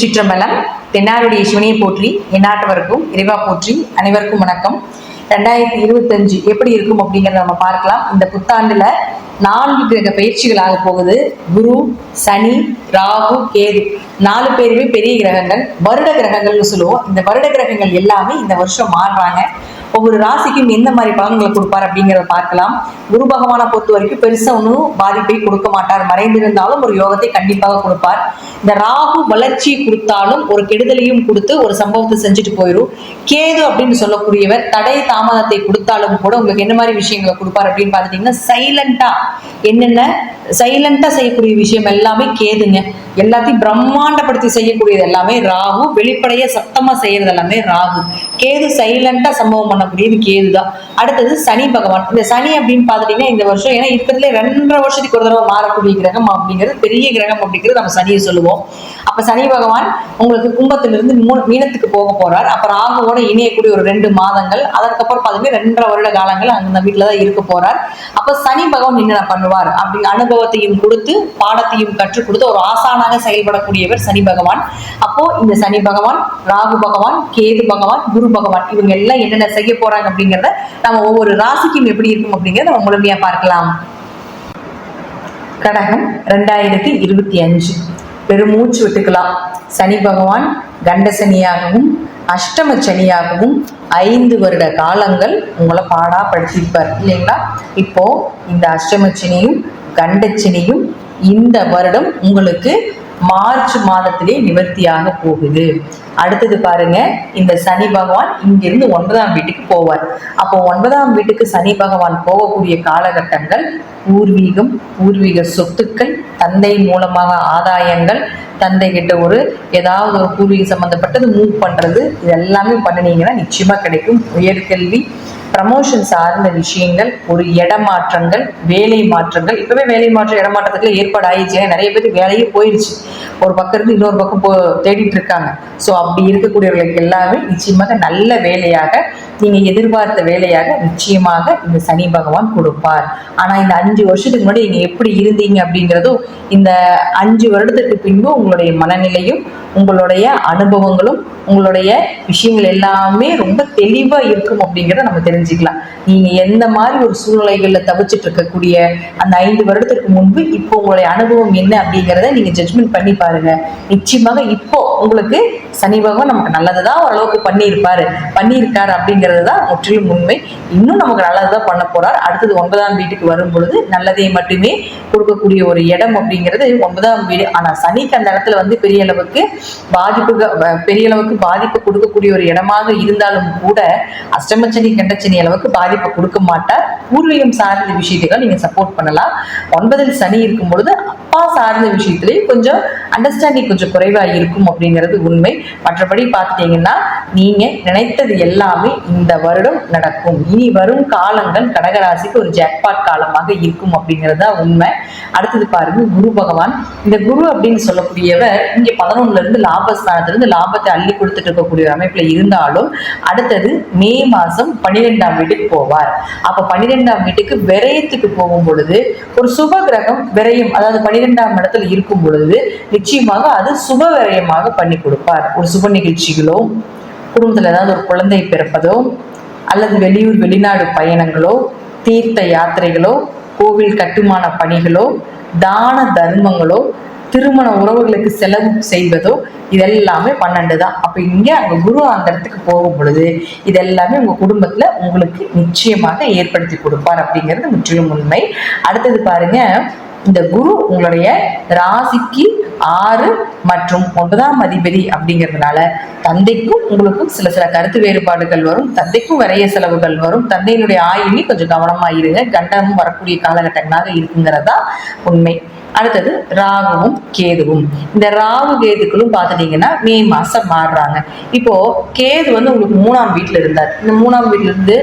திருச்சிற்றம்பலம் தென்னாருடைய சிவனியை போற்றி எந்நாட்டவருக்கும் இறைவா போற்றி அனைவருக்கும் வணக்கம். ரெண்டாயிரத்தி இருபத்தஞ்சு எப்படி இருக்கும் அப்படிங்கிறத நம்ம பார்க்கலாம். இந்த புத்தாண்டுல நான்கு கிரக பயிற்சிகளாக போகுது. குரு சனி ராகு கேது. நாலு பேருமே பெரிய கிரகங்கள் வருட கிரகங்கள்னு சொல்லுவோம். இந்த வருட கிரகங்கள் எல்லாமே இந்த வருஷம் மாறுறாங்க. ஒவ்வொரு ராசிக்கும் எந்த மாதிரி பலன்களை கொடுப்பார் அப்படிங்கிறத பார்க்கலாம். குரு பகவானை பொறுத்த வரைக்கும் பெருசா ஒன்றும் பாதிப்பை கொடுக்க மாட்டார். மறைந்திருந்தாலும் ஒரு யோகத்தை கண்டிப்பாக கொடுப்பார். இந்த ராகு வளர்ச்சி கொடுத்தாலும் ஒரு கெடுதலையும் கொடுத்து ஒரு சம்பவத்தை செஞ்சுட்டு போயிடும் கேது அப்படின்னு சொல்லக்கூடியவர் தடை தாமதத்தை கொடுத்தாலும் கூட உங்களுக்கு என்ன மாதிரி விஷயங்களை கொடுப்பார் அப்படின்னு பார்த்துட்டீங்கன்னா சைலண்டா என்னென்ன? சைலண்டா செய்யக்கூடிய விஷயம் எல்லாமே கேதுங்க. எல்லாத்தையும் பிரம்மாண்டப்படுத்தி செய்யக்கூடியது எல்லாமே ராகு. வெளிப்படைய சத்தமா செய்யறது எல்லாமே ராகு. கேது சைலண்டா சம்பவம் பண்ணக்கூடியது கேது தான் அடுத்தது சனி பகவான். இந்த சனி அப்படின்னு பார்த்துட்டீங்கன்னா இந்த வருஷம் ஏன்னா இப்பத்துல ரெண்டரை வருஷத்துக்கு ஒரு தடவை மாறக்கூடிய கிரகம் அப்படிங்கிறது பெரிய கிரகம் அப்படிங்கிறது நம்ம சனியை சொல்லுவோம். அப்ப சனி பகவான் உங்களுக்கு கும்பத்திலிருந்து மூணு மீனத்துக்கு போக போறார். அப்ப ராகுவோட இணையக்கூடிய ஒரு ரெண்டு மாதங்கள் அதற்கப்புறம் பார்த்தீங்கன்னா ரெண்டரை வருட காலங்கள் அந்த வீட்டுலதான் இருக்க போறார். அப்ப சனி பகவான் என்னென்ன பண்ணுவார்? அப்படி அனுபவத்தையும் கொடுத்து பாடத்தையும் கற்றுக் கொடுத்து ஒரு ஆசானாக செயல்படக்கூடியவர் சனி பகவான். அப்போ இந்த சனி பகவான் ராகு பகவான் கேது பகவான் குரு பகவான் இவங்க எல்லாம் என்னென்ன செய்ய போறாங்க அப்படிங்கிறத நம்ம ஒவ்வொரு ராசிக்கும் எப்படி இருக்கும் அப்படிங்கிறத நம்ம முழுமையா பார்க்கலாம். கடகம் ரெண்டாயிரத்தி இருபத்தி அஞ்சு. பெருமூச்சு விட்டுக்கலாம். சனி பகவான் கண்டசனியாகவும் அஷ்டம சனியாகவும் ஐந்து வருட காலங்கள் உங்களை பாடா படுத்திருப்பார் இல்லைங்களா? இப்போ இந்த அஷ்டம சனியும் கண்டச்சனியும் இந்த வருடம் உங்களுக்கு மார்ச் மாதத்திலே நிவர்த்தியாக போகுது. அடுத்தது பாருங்க இந்த சனி பகவான் இங்கிருந்து ஒன்பதாம் வீட்டுக்கு போவார். அப்போ ஒன்பதாம் வீட்டுக்கு சனி பகவான் போகக்கூடிய காலகட்டங்கள் பூர்வீகம் பூர்வீக சொத்துக்கள் தந்தை மூலமாக ஆதாயங்கள் தந்தை கிட்ட ஒரு ஏதாவது ஒரு பூர்வீக சம்பந்தப்பட்டது மூவ் பண்றது இது எல்லாமே பண்ணினீங்கன்னா நிச்சயமா கிடைக்கும். உயர்கல்வி ப்ரமோஷன் சார்ந்த விஷயங்கள் ஒரு இடமாற்றங்கள் வேலை மாற்றங்கள். இப்பவே வேலை மாற்றம் இடமாற்றத்துக்குள்ள ஏற்பாடு ஆயிடுச்சு ஏன்னா நிறைய பேர் வேலையே போயிடுச்சு. ஒரு பக்கம் இருந்து இன்னொரு பக்கம் போ தேடிட்டு இருக்காங்க. ஸோ அப்படி இருக்கக்கூடியவர்களுக்கு எல்லாமே நிச்சயமாக நல்ல வேலையாக நீங்க எதிர்பார்த்த வேலையாக நிச்சயமாக இந்த சனி பகவான் கொடுப்பார். ஆனா இந்த அஞ்சு வருஷத்துக்கு முன்னாடி நீங்க எப்படி இருந்தீங்க அப்படிங்கிறதும் இந்த அஞ்சு வருடத்துக்கு பின்பு உங்களுடைய மனநிலையும் உங்களுடைய அனுபவங்களும் உங்களுடைய விஷயங்கள் எல்லாமே ரொம்ப தெளிவா இருக்கும் அப்படிங்கிறத நம்ம தெரிஞ்சுக்கலாம். நீங்க எந்த மாதிரி ஒரு சூழ்நிலைகள்ல தவிச்சிட்டு இருக்கக்கூடிய அந்த ஐந்து வருடத்திற்கு முன்பு இப்போ உங்களுடைய அனுபவம் என்ன அப்படிங்கிறத நீங்க ஜட்மெண்ட் பண்ணி பாருங்க. நிச்சயமாக இப்போ உங்களுக்கு சனி பகவான் நமக்கு நல்லதுதான் ஓரளவுக்கு பண்ணியிருப்பாரு. பண்ணியிருக்காரு அப்படிங்கிறது தான் முற்றிலும் உண்மை. இன்னும் நமக்கு நல்லதுதான் பண்ண போறார். அடுத்தது ஒன்பதாம் வீட்டுக்கு வரும் பொழுது நல்லதை மட்டுமே கொடுக்கக்கூடிய ஒரு இடம் அப்படிங்கிறது ஒன்பதாம் வீடு. ஆனா சனிக்கு அந்த இடத்துல வந்து பெரிய அளவுக்கு பாதிப்பு பெரிய அளவுக்கு பாதிப்பு கொடுக்கக்கூடிய ஒரு இடமாக இருந்தாலும் கூட அஷ்டமச்சனி கண்டச்சனி அளவுக்கு பாதிப்பு கொடுக்க மாட்டார். பூர்வீகம் சார்ந்த விஷயத்தை நீங்க சப்போர்ட் பண்ணலாம். ஒன்பதில் சனி இருக்கும் பொழுது சார்ந்த விஷயத்திலேயே கொஞ்சம் அண்டர்ஸ்டாண்டிங் கொஞ்சம் குறைவா இருக்கும் அப்படிங்கிறது உண்மை. மற்றபடி பார்த்தீங்கன்னா நீங்க நினைத்தது எல்லாமே இந்த வருடம் நடக்கும். இனி வரும் காலங்கள் கடகராசிக்கு ஒரு ஜாக்பாட் காலமாக இருக்கும் அப்படிங்கிறது தான் உண்மை. அடுத்தது பாருங்க குரு பகவான். இந்த குரு அப்படின்னு சொல்லக்கூடியவர் இங்க பதினொன்னுல இருந்து லாபஸ்தானத்துல இருந்து லாபத்தை அள்ளி கொடுத்துட்டு இருக்கக்கூடிய அமைப்புல இருந்தாலும் அடுத்தது மே மாசம் பன்னிரெண்டாம் வீட்டுக்கு போவார். அப்ப பன்னிரெண்டாம் வீட்டுக்கு விரயத்துக்கு போகும் பொழுது ஒரு சுப கிரகம் விரயம் அதாவது பன்னிரெண்டாம் இடத்துல இருக்கும் பொழுது நிச்சயமாக அது சுப விரயமாக பண்ணி கொடுப்பார். ஒரு சுப நிகழ்ச்சிகளோ குடும்பத்துல ஏதாவது ஒரு குழந்தை பிறப்பதோ அல்லது வெளியூர் வெளிநாடு பயணங்களோ தீர்த்த யாத்திரைகளோ கோவில் கட்டுமான பணிகளோ தான தர்மங்களோ திருமண உறவுகளுக்கு செலவு செய்வதோ இதெல்லாமே பன்னெண்டு தான் அப்ப இங்க அங்க குரு அந்த இடத்துக்கு போகும் பொழுது இதெல்லாமே உங்க குடும்பத்துல உங்களுக்கு நிச்சயமாக ஏற்படுத்தி கொடுப்பார் அப்படிங்கிறது முற்றிலும் உண்மை. அடுத்தது பாருங்க இந்த குரு உங்களுடைய ராசிக்கு ஆறு மற்றும் ஒன்பதாம் அதிபதி அப்படிங்கிறதுனால தந்தைக்கும் உங்களுக்கும் சில சில கருத்து வேறுபாடுகள் வரும். தந்தைக்கும் வரைய செலவுகள் வரும். தந்தையினுடைய ஆயுமே கொஞ்சம் கவனமா இருங்க. கண்டமும் வரக்கூடிய காலகட்டங்களாக இருக்குங்கிறதா உண்மை. அடுத்தது ராகுவும் கேதுவும். இந்த ராகு கேதுக்களும் பார்த்துட்டீங்கன்னா மே மாசம் மாறுறாங்க. இப்போ கேது வந்து உங்களுக்கு மூணாம் வீட்டுல இருந்தார். இந்த மூணாம் வீட்டுல இருந்து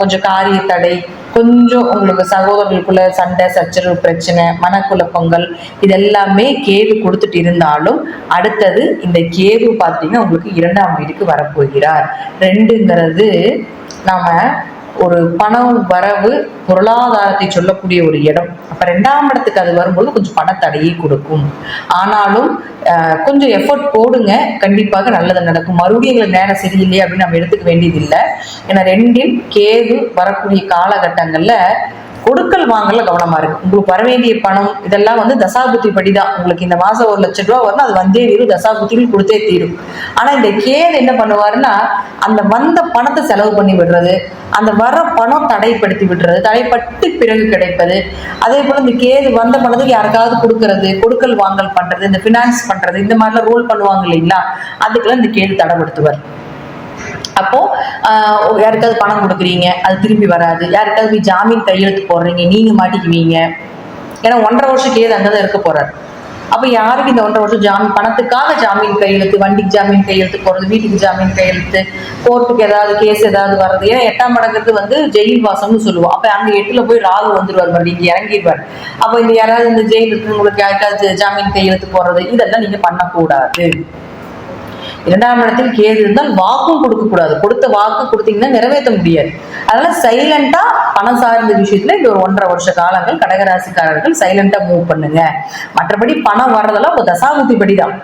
கொஞ்சம் காரிய தடை கொஞ்சம் உங்களுக்கு சகோதரர்களுக்குள்ள சண்டை சச்சரவு பிரச்சனை மனக்குழப்பங்கள் இதெல்லாமே கேது கொடுத்துட்டு இருந்தாலும் அடுத்தது இந்த கேது பார்த்தீங்கன்னா உங்களுக்கு இரண்டாம் வீட்டுக்கு வரப்போகிறார். ரெண்டுங்கிறது நாம ஒரு பணம் வரவு பொருளாதாரத்தை சொல்லக்கூடிய ஒரு இடம். அப்ப ரெண்டாம் இடத்துக்கு அது வரும்போது கொஞ்சம் பணத்தடையை கொடுக்கும். ஆனாலும் கொஞ்சம் எஃபர்ட் போடுங்க. கண்டிப்பாக நல்லது நடக்கும். மறுபடியும் எங்களுக்கு நேரம் சரியில்லையே அப்படின்னு நம்ம எடுத்துக்க வேண்டியதில்லை. ஏன்னா ரெண்டில் கேது வரக்கூடிய காலகட்டங்களில் கொடுக்கல் வாங்கல கவனமா இருக்கு. உங்களுக்கு வர வேண்டிய பணம் இதெல்லாம் வந்து தசாபுத்தி படிதான் உங்களுக்கு இந்த மாசம் ஒரு லட்சம் ரூபா வரணும் அது வந்தே தீரும் தசாபுத்திகள் கொடுத்தே தீரும். ஆனா இந்த கேது என்ன பண்ணுவாருன்னா அந்த வந்த பணத்தை செலவு பண்ணி விடுறது அந்த வர பணம் தடைப்படுத்தி விடுறது தடைப்பட்டு பிறகு கிடைப்பது. அதே போல இந்த கேது வந்த பணத்துக்கு யாருக்காவது கொடுக்கறது கொடுக்கல் வாங்கல் பண்றது இந்த ஃபினான்ஸ் பண்றது இந்த மாதிரிலாம் ரோல் பண்ணுவாங்க இல்லைங்களா? அதுக்கெல்லாம் இந்த கேது தடைப்படுத்துவார் அப்போ யாருக்காவது பணம் கொடுக்குறீங்க அது திரும்பி வராது. யாருக்காவது போய் ஜாமீன் கையெழுத்து போடுறீங்க நீங்க மாட்டிக்குவீங்க. ஏன்னா ஒன்றரை வருஷம் கேது அங்கதான் இருக்க போறாரு. அப்ப யாருக்கு இந்த ஒன்றரை வருஷம் ஜாமீன் பணத்துக்காக ஜாமீன் கையெழுத்து வண்டிக்கு ஜாமீன் கையெழுத்து போறது வீட்டுக்கு ஜாமீன் கையெழுத்து கோர்ட்டுக்கு ஏதாவது கேஸ் ஏதாவது வர்றது? ஏன்னா எட்டாம் மடங்கிறது வந்து ஜெயில் வாசம்னு சொல்லுவோம். அப்ப அங்க எட்டுல போய் ராகு வந்துருவார் மறுபடியும் இங்க இறங்கிடுவார் அப்ப இந்த யாராவது இந்த ஜெயில் இருக்கவங்களுக்கு யாருக்காவது ஜாமீன் கையெழுத்து போடுறது இதெல்லாம் நீங்க பண்ணக்கூடாது. இரண்டாம் இடத்தில் கேது இருந்தால் வாக்கும் கொடுக்க கூடாது. கொடுத்த வாக்கு கொடுத்தீங்கன்னா நிறைவேற்ற முடியாது. அதனால சைலண்டா பணம் சார்ந்த விஷயத்துல இந்த ஒரு ஒன்றரை வருஷ காலங்கள் கடகராசிக்காரர்கள் சைலண்டா மூவ் பண்ணுங்க. மற்றபடி பணம் வர்றதெல்லாம் இப்போ தசாபுத்தி படிதான்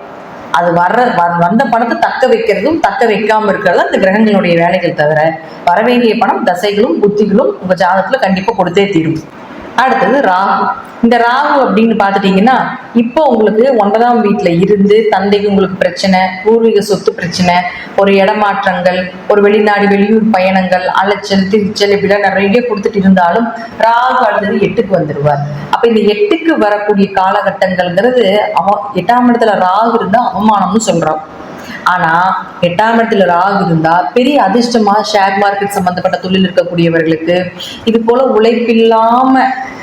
அது வர்ற வந்த பணத்தை தக்க வைக்கிறதும் தக்க வைக்காம இருக்கிறதும் அந்த கிரகங்களுடைய வேலைகள் தவிர வர வேண்டிய பணம் தசைகளும் புத்திகளும் உங்க ஜாதகத்துல கண்டிப்பா கொடுத்தே தீரும். அடுத்தது ராகு. இந்த ராகு அப்படின்னு பார்த்துட்டீங்கன்னா இப்போ உங்களுக்கு ஒன்பதாம் வீட்டில் இருந்து தந்தைக்கு உங்களுக்கு பிரச்சனை பூர்வீக சொத்து பிரச்சனை ஒரு இடமாற்றங்கள் ஒரு வெளிநாடு வெளியூர் பயணங்கள் அலைச்சல் திருச்சல் இப்படிலாம் நிறைய கொடுத்துட்டு இருந்தாலும் ராகு அடுத்தது எட்டுக்கு வந்துடுவார் அப்போ இந்த எட்டுக்கு வரக்கூடிய காலகட்டங்கள்ங்கிறது அவ எட்டாம் இடத்துல ராகு இருந்தால் அவமானம்னு சொல்கிறோம் ஆனா எட்டாம் இடத்துல ராகு இருந்தா பெரிய அதிர்ஷ்டமா ஷேர் மார்க்கெட் சம்பந்தப்பட்ட தொழில் இருக்கக்கூடியவர்களுக்கு இது போல உழைப்பில்லாம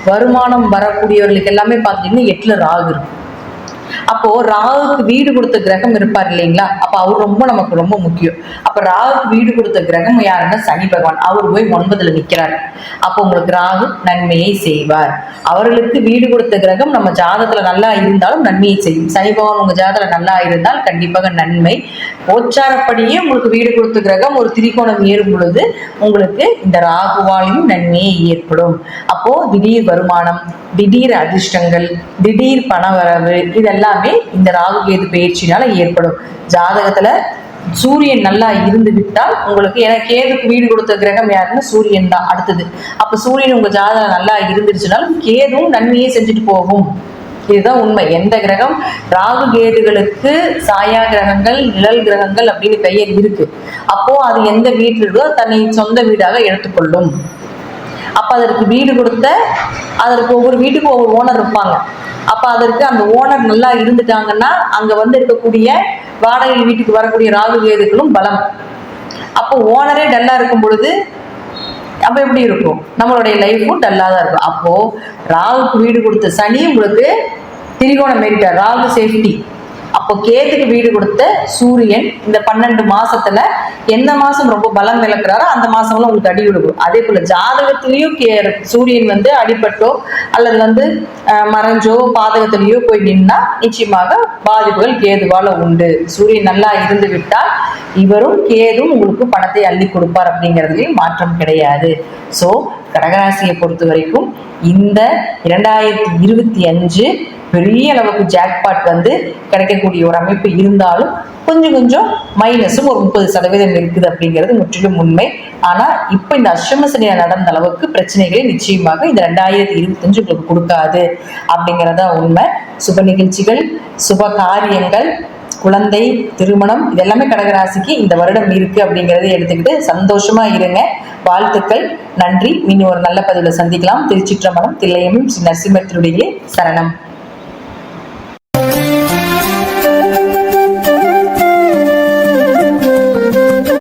வருமானம் வரக்கூடியவர்களுக்கு எல்லாமே பார்த்தீங்கன்னா எட்டுல ராகு இருக்கும். அப்போ ராகுக்கு வீடு கொடுத்த கிரகம் இருப்பார் இல்லைங்களா? அப்ப அவர் ரொம்ப நமக்கு ரொம்ப முக்கியம். அப்ப ராகுக்கு வீடு கொடுத்த கிரகம் யாருன்னா சனி பகவான். அவர் போய் ஒன்பதுல நிக்கிறார். அப்போ உங்களுக்கு ராகு நன்மையை செய்வார். அவர்களுக்கு வீடு கொடுத்த கிரகம் நம்ம ஜாதத்துல நல்லா இருந்தாலும் நன்மையை செய்யும். சனி பகவான் உங்க ஜாதத்துல நல்லா இருந்தால் கண்டிப்பாக நன்மை. கோச்சாரப்படியே உங்களுக்கு வீடு கொடுத்த கிரகம் ஒரு திரிகோணம் ஏறும் பொழுது உங்களுக்கு இந்த ராகுவாலையும் நன்மையை ஏற்படும். அப்போ திடீர் வருமானம் திடீர் அதிர்ஷ்டங்கள் திடீர் பணவரவு இதெல்லாம் எல்லாமே இந்த ராகு கேது பயிற்சினால ஏற்படும். ஜாதகத்துல சூரியன் நல்லா இருந்து விட்டால் உங்களுக்கு ஏன்னா கேதுக்கு வீடு கொடுத்த கிரகம் யாருன்னா சூரியன் தான் அடுத்தது. அப்ப சூரியன் உங்க ஜாதகம் நல்லா இருந்துருச்சுனாலும் கேதும் நன்மையே செஞ்சுட்டு போகும். இதுதான் உண்மை. எந்த கிரகம்? ராகு கேதுகளுக்கு சாயா கிரகங்கள் நிழல் கிரகங்கள் அப்படின்னு பெயர் இருக்கு. அப்போ அது எந்த வீட்டில் இருக்கோ தன்னை சொந்த வீடாக எடுத்துக்கொள்ளும். அப்ப அதற்கு வீடு கொடுத்த அதற்கு ஒவ்வொரு வீட்டுக்கும் ஒவ்வொரு ஓனர் இருப்பாங்க. அப்ப அதற்கு அந்த ஓனர் நல்லா இருந்துட்டாங்கன்னா அங்க வந்து இருக்கக்கூடிய வாடகை வீட்டுக்கு வரக்கூடிய ராகு கேதுகளும் பலம். அப்போ ஓனரே டல்லா இருக்கும் பொழுது அப்ப எப்படி இருக்கும்? நம்மளுடைய லைஃபும் டல்லா தான் இருக்கும். அப்போ ராகுக்கு வீடு கொடுத்த சனி உங்களுக்கு திரிகோணம் மேரிட்டார் ராகு சேஃப்டி அப்போ கேதுக்கு வீடு கொடுத்த சூரியன் இந்த பன்னெண்டு மாசத்துல எந்த மாசம் ரொம்ப பலம் விளக்குறாரோ அந்த மாசம்லாம் உங்களுக்கு அடி விடுக்கும் அதே போல ஜாதகத்திலயும் கே சூரியன் வந்து அடிபட்டோ அல்லது வந்து மறைஞ்சோ பாதகத்திலயோ போய் நின்னா நிச்சயமாக பாதிப்புகள் கேதுவால உண்டு. சூரியன் நல்லா இருந்து விட்டால் இவரும் கேதும் உங்களுக்கு பணத்தை அள்ளி கொடுப்பார் அப்படிங்கிறதுலயும் மாற்றம் கிடையாது. ஸோ கடகராசியை பொறுத்த வரைக்கும் இந்த இரண்டாயிரத்தி இருபத்தி அஞ்சு பெரிய அளவுக்கு ஜாக்பாட் வந்து கிடைக்கக்கூடிய ஒரு அமைப்பு இருந்தாலும் கொஞ்சம் கொஞ்சம் மைனஸும் ஒரு முப்பது சதவீதம் இருக்குது அப்படிங்கிறது முற்றிலும் உண்மை. ஆனா இப்போ இந்த அஷ்டமசனியா நடந்த அளவுக்கு பிரச்சனைகளை நிச்சயமாக இந்த ரெண்டாயிரத்தி இருபத்தஞ்சு உங்களுக்கு கொடுக்காது அப்படிங்கிறதா உண்மை. சுப நிகழ்ச்சிகள் சுப காரியங்கள் குழந்தை திருமணம் இதெல்லாமே கடகராசிக்கு இந்த வருடம் இருக்கு அப்படிங்கிறத எடுத்துக்கிட்டு சந்தோஷமா இருங்க. வாழ்த்துக்கள் நன்றி. இனி ஒரு நல்ல பதிவில் சந்திக்கலாம். திருச்சிற்றம்பலம் தில்லையமும் ஸ்ரீ நரசிம்மத்தினுடைய சரணம்.